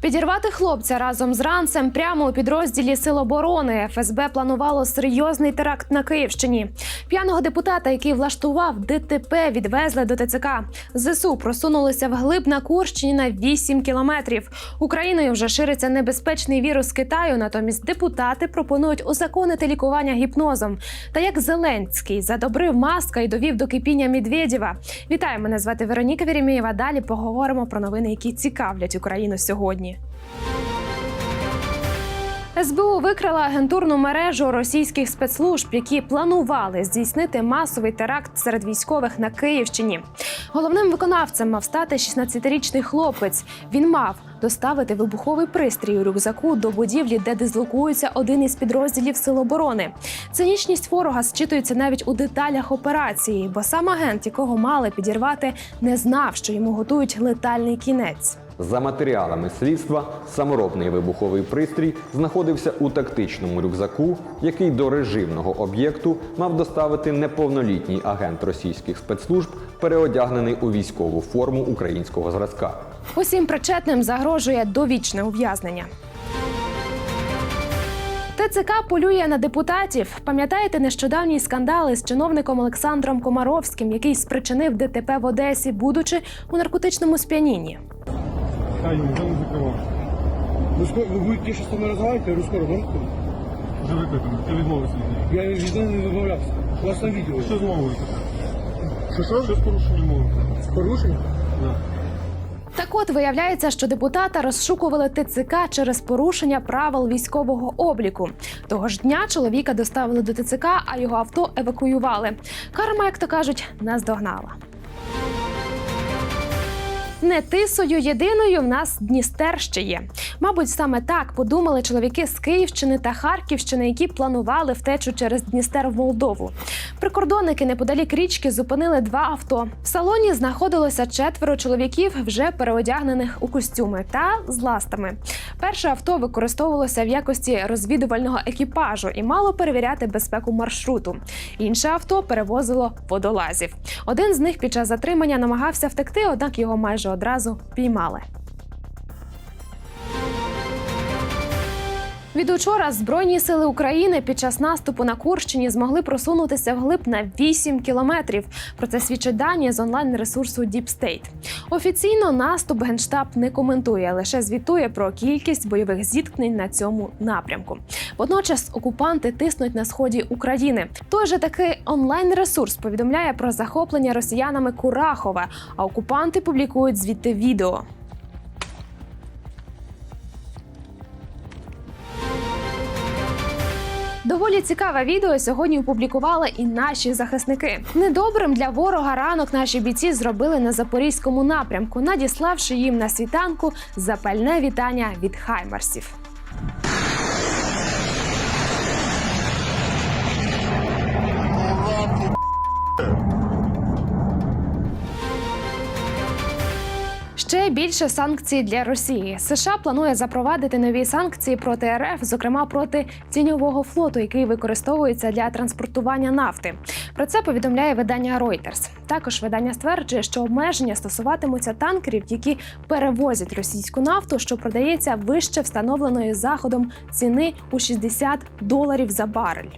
Підірвати хлопця разом з ранцем прямо у підрозділі Сил оборони ФСБ планувало серйозний теракт на Київщині. П'яного депутата, який влаштував ДТП, відвезли до ТЦК. ЗСУ просунулися вглиб на Курщині на 8 кілометрів. Україною вже шириться небезпечний вірус Китаю. Натомість депутати пропонують узаконити лікування гіпнозом. Та як Зеленський задобрив маска і довів до кипіння Медведєва. Вітаю, мене звати Вероніка Вєрімєєва. Далі поговоримо про новини, які цікавлять Україну сьогодні. СБУ викрила агентурну мережу російських спецслужб, які планували здійснити масовий теракт серед військових на Київщині. Головним виконавцем мав стати 16-річний хлопець. Він мав доставити вибуховий пристрій у рюкзаку до будівлі, де дислокується один із підрозділів Сил оборони. Цинічність ворога зчитується навіть у деталях операції, бо сам агент, якого мали підірвати, не знав, що йому готують летальний кінець. За матеріалами слідства, саморобний вибуховий пристрій знаходився у тактичному рюкзаку, який до режимного об'єкту мав доставити неповнолітній агент російських спецслужб, переодягнений у військову форму українського зразка. Усім причетним загрожує довічне ув'язнення. ТЦК полює на депутатів. Пам'ятаєте нещодавні скандали з чиновником Олександром Комаровським, який спричинив ДТП в Одесі, будучи у наркотичному сп'янінні? Таню, вже не закривав. Ну, ви з нами розмовляти, я скоро можете? Вже викликано. Ти відмовився від неї. Я від неї не відмовлявся. У вас на відео. Що з мовою? Що, що? Що з порушенням мови? З порушенням? Да. Так от виявляється, що депутата розшукували ТЦК через порушення правил військового обліку. Того ж дня чоловіка доставили до ТЦК, а його авто евакуювали. Карма, як то кажуть, наздогнала. Не тисою єдиною в нас Дністер ще є. Мабуть, саме так подумали чоловіки з Київщини та Харківщини, які планували втечу через Дністер в Молдову. Прикордонники неподалік річки зупинили два авто. В салоні знаходилося четверо чоловіків, вже переодягнених у костюми та з ластами. Перше авто використовувалося в якості розвідувального екіпажу і мало перевіряти безпеку маршруту. Інше авто перевозило водолазів. Один з них під час затримання намагався втекти, однак його майже одразу піймали. Від учора Збройні сили України під час наступу на Курщині змогли просунутися вглиб на 8 кілометрів. Про це свідчать дані з онлайн-ресурсу Deep State. Офіційно наступ генштаб не коментує, лише звітує про кількість бойових зіткнень на цьому напрямку. Водночас окупанти тиснуть на сході України. Той же таки онлайн-ресурс повідомляє про захоплення росіянами Курахова, а окупанти публікують звідти відео. Доволі цікаве відео сьогодні опублікували і наші захисники. Недобрим для ворога ранок наші бійці зробили на запорізькому напрямку, надіславши їм на світанку запальне вітання від хаймарсів. Ще більше санкцій для Росії. США планує запровадити нові санкції проти РФ, зокрема проти тіньового флоту, який використовується для транспортування нафти. Про це повідомляє видання Reuters. Також видання стверджує, що обмеження стосуватимуться танкерів, які перевозять російську нафту, що продається вище встановленої заходом ціни у 60 доларів за барель.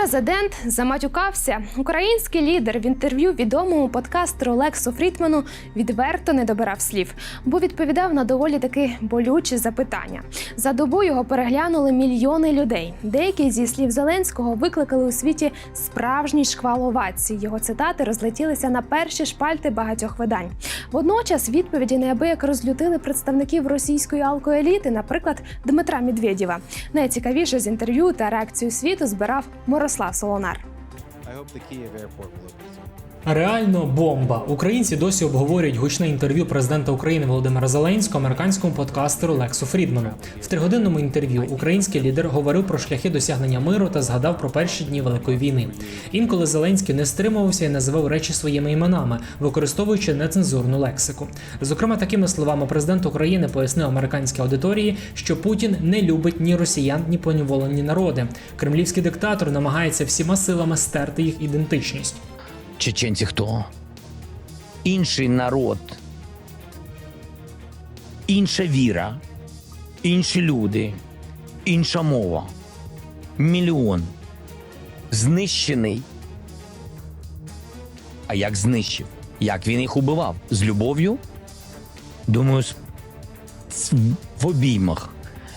Президент заматюкався. Український лідер в інтерв'ю відомому подкастеру Лексу Фрітману відверто не добирав слів, бо відповідав на доволі таки болючі запитання. За добу його переглянули мільйони людей. Деякі зі слів Зеленського викликали у світі справжній шквал овацій. Його цитати розлетілися на перші шпальти багатьох видань. Водночас відповіді неабияк розлютили представників російської алкоеліти, наприклад, Дмитра Медведєва. Найцікавіше з інтерв'ю та реакцію світу збирав Мирослав Солонар. Реально бомба. Українці досі обговорюють гучне інтерв'ю президента України Володимира Зеленського американському подкастеру Лексу Фрідману. В тригодинному інтерв'ю український лідер говорив про шляхи досягнення миру та згадав про перші дні Великої війни. Інколи Зеленський не стримувався і називав речі своїми іменами, використовуючи нецензурну лексику. Зокрема, такими словами президент України пояснив американській аудиторії, що Путін не любить ні росіян, ні поневолені народи. Кремлівський диктатор намагається всіма силами стерти їх ідентичність. Чеченці хто? Інший народ. інша віра, інші люди, інша мова. Мільйон знищений. А як знищив? Як він їх убивав? З любов'ю? Думаю, в обіймах.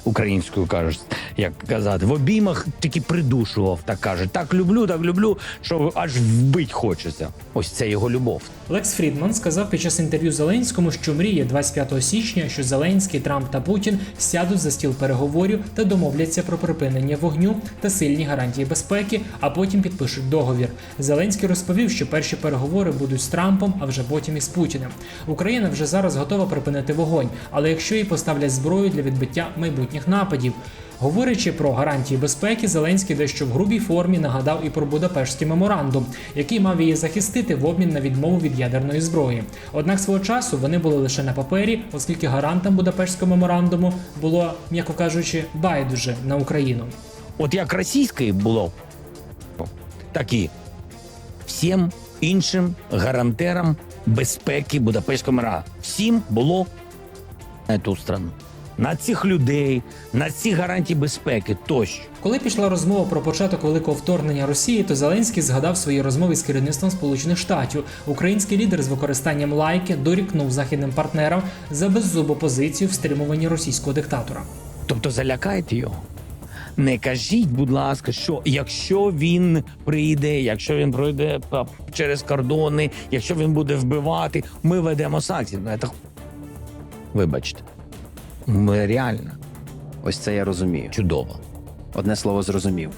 Українською кажуть, як казати, в обіймах тільки придушував, так кажуть. Так люблю, так люблю, що аж вбить хочеться. Ось це його любов. Лекс Фрідман сказав під час інтерв'ю Зеленському, що мріє 25 січня, що Зеленський, Трамп та Путін сядуть за стіл переговорів та домовляться про припинення вогню та сильні гарантії безпеки, а потім підпишуть договір. Зеленський розповів, що перші переговори будуть з Трампом, а вже потім із Путіним. Україна вже зараз готова припинити вогонь, але якщо їй поставлять зброю для відбиття майбутніх нападів. Говорячи про гарантії безпеки, Зеленський дещо в грубій формі нагадав і про Будапештський меморандум, який мав її захистити в обмін на відмову від ядерної зброї. Однак свого часу вони були лише на папері, оскільки гарантом Будапештського меморандуму було, м'яко кажучи, байдуже на Україну. От як російської було, так і всім іншим гарантерам безпеки Будапештського мира. Всім було на ту страну. На цих людей, на ці гарантії безпеки тощо. Коли пішла розмова про початок великого вторгнення Росії, то Зеленський згадав свої розмови з керівництвом Сполучених Штатів. Український лідер з використанням лайки дорікнув західним партнерам за беззубу позицію в стримуванні російського диктатора. Тобто залякайте його. Не кажіть, будь ласка, що якщо він прийде, якщо він пройде через кордони, якщо він буде вбивати, ми ведемо санкції. Ну, це... Вибачте. Ми реально Ось це я розумію. чудово. Одне слово зрозумів.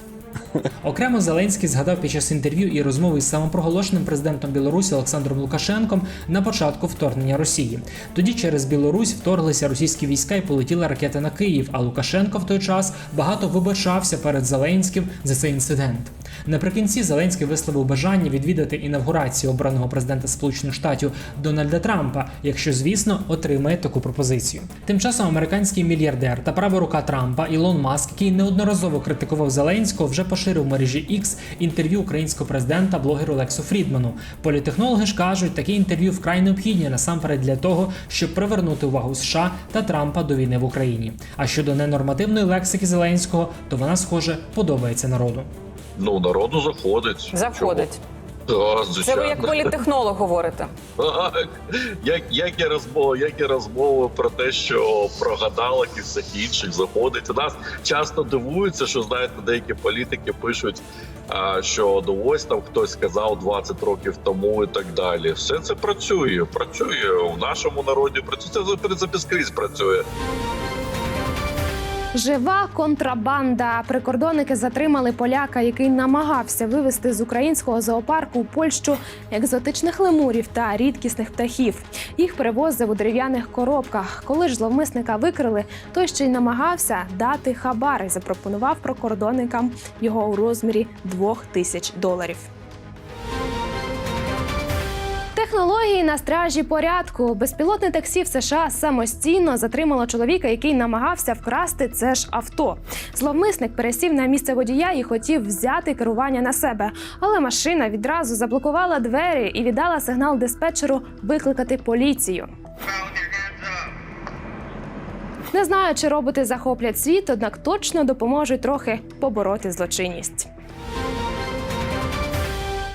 Окремо Зеленський згадав під час інтерв'ю і розмови з самопроголошеним президентом Білорусі Олександром Лукашенком на початку вторгнення Росії. Тоді через Білорусь вторглися російські війська і полетіли ракети на Київ. А Лукашенко в той час багато вибачався перед Зеленським за цей інцидент. Наприкінці Зеленський висловив бажання відвідати інавгурацію обраного президента Сполучених Штатів Дональда Трампа, якщо звісно отримає таку пропозицію. Тим часом американський мільярдер та права рука Трампа Ілон Маск, який неодноразово критикував Зеленського, вже поширив мережі X інтерв'ю українського президента блогеру Лексу Фрідману. Політехнологи ж кажуть, такі інтерв'ю вкрай необхідні насамперед для того, щоб привернути увагу США та Трампа до війни в Україні. А щодо ненормативної лексики Зеленського, то вона, схоже, подобається народу. Ну, народу заходить. Заходить. Чого? Так, Це ви як політтехнолог говорите. Так. Як, як, розмови, як і розмови про те, що про гадалок і всіх інших заходить. У нас часто дивуються, що знаєте, деякі політики пишуть, а, що ну ось там хтось сказав 20 років тому і так далі. Все це працює. Працює в нашому народі. Працює це в принципі скрізь працює. Жива контрабанда. Прикордонники затримали поляка, який намагався вивезти з українського зоопарку у Польщу екзотичних лемурів та рідкісних птахів. Їх перевозив у дерев'яних коробках. Коли ж зловмисника викрили, той ще й намагався дати хабар і запропонував прикордонникам його у розмірі двох тисяч доларів. Технології на стражі порядку. Безпілотне таксі в США самостійно затримало чоловіка, який намагався вкрасти це ж авто. Зловмисник пересів на місце водія і хотів взяти керування на себе, але машина відразу заблокувала двері і віддала сигнал диспетчеру викликати поліцію. Не знаю, чи роботи захоплять світ, однак точно допоможуть трохи побороти злочинність.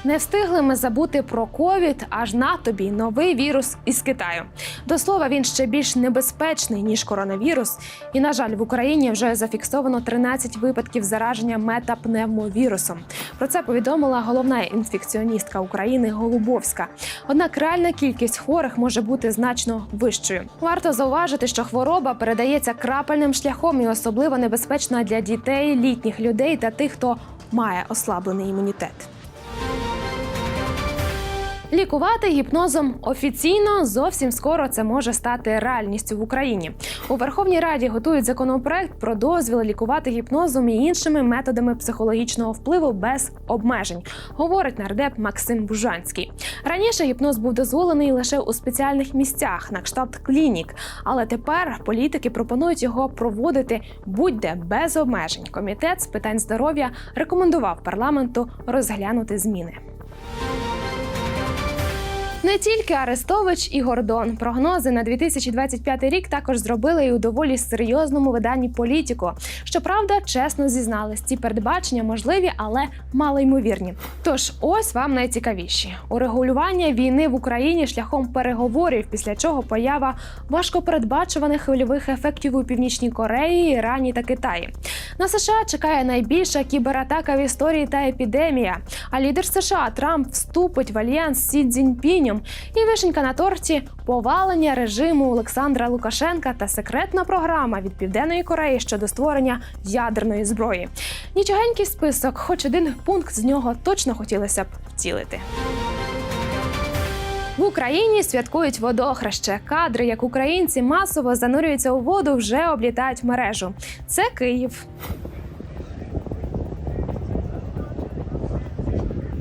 Не встигли ми забути про ковід, аж на тобі новий вірус із Китаю. До слова, він ще більш небезпечний ніж коронавірус. І на жаль, в Україні вже зафіксовано 13 випадків зараження метапневмовірусом. Про це повідомила головна інфекціоністка України Голубовська. Однак реальна кількість хворих може бути значно вищою. Варто зауважити, що хвороба передається крапельним шляхом і особливо небезпечна для дітей, літніх людей та тих, хто має ослаблений імунітет. Лікувати гіпнозом офіційно зовсім скоро це може стати реальністю в Україні. У Верховній Раді готують законопроект про дозвіл лікувати гіпнозом і іншими методами психологічного впливу без обмежень, говорить нардеп Максим Бужанський. Раніше гіпноз був дозволений лише у спеціальних місцях, на кшталт клінік, але тепер політики пропонують його проводити будь-де без обмежень. Комітет з питань здоров'я рекомендував парламенту розглянути зміни. Не тільки Арестович і Гордон. Прогнози на 2025 рік також зробили і у доволі серйозному виданні Політіко. Щоправда, чесно зізнались, ці передбачення можливі, але малоймовірні. Тож ось вам найцікавіші: урегулювання війни в Україні шляхом переговорів, після чого поява важкопередбачуваних хвильових ефектів у північній Кореї, Ірані та Китаї. На США чекає найбільша кібератака в історії та епідемія. А лідер США Трамп вступить в альянс Сі Цзіньпінем. І вишенька на торті повалення режиму Олександра Лукашенка та секретна програма від Південної Кореї щодо створення ядерної зброї. Нічогенький список, хоч один пункт з нього точно хотілося б втілити. В Україні святкують водохреще. Кадри, як українці масово занурюються у воду, вже облітають мережу. Це Київ.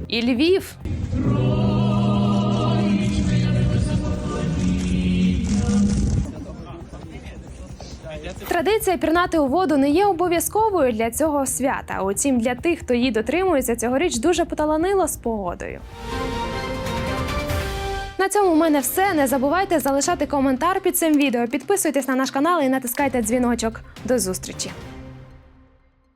І Львів. Традиція пірнати у воду не є обов'язковою для цього свята. Утім, для тих, хто її дотримується, цьогоріч дуже поталанило з погодою. На цьому в мене все. Не забувайте залишати коментар під цим відео, підписуйтесь на наш канал і натискайте дзвіночок. До зустрічі!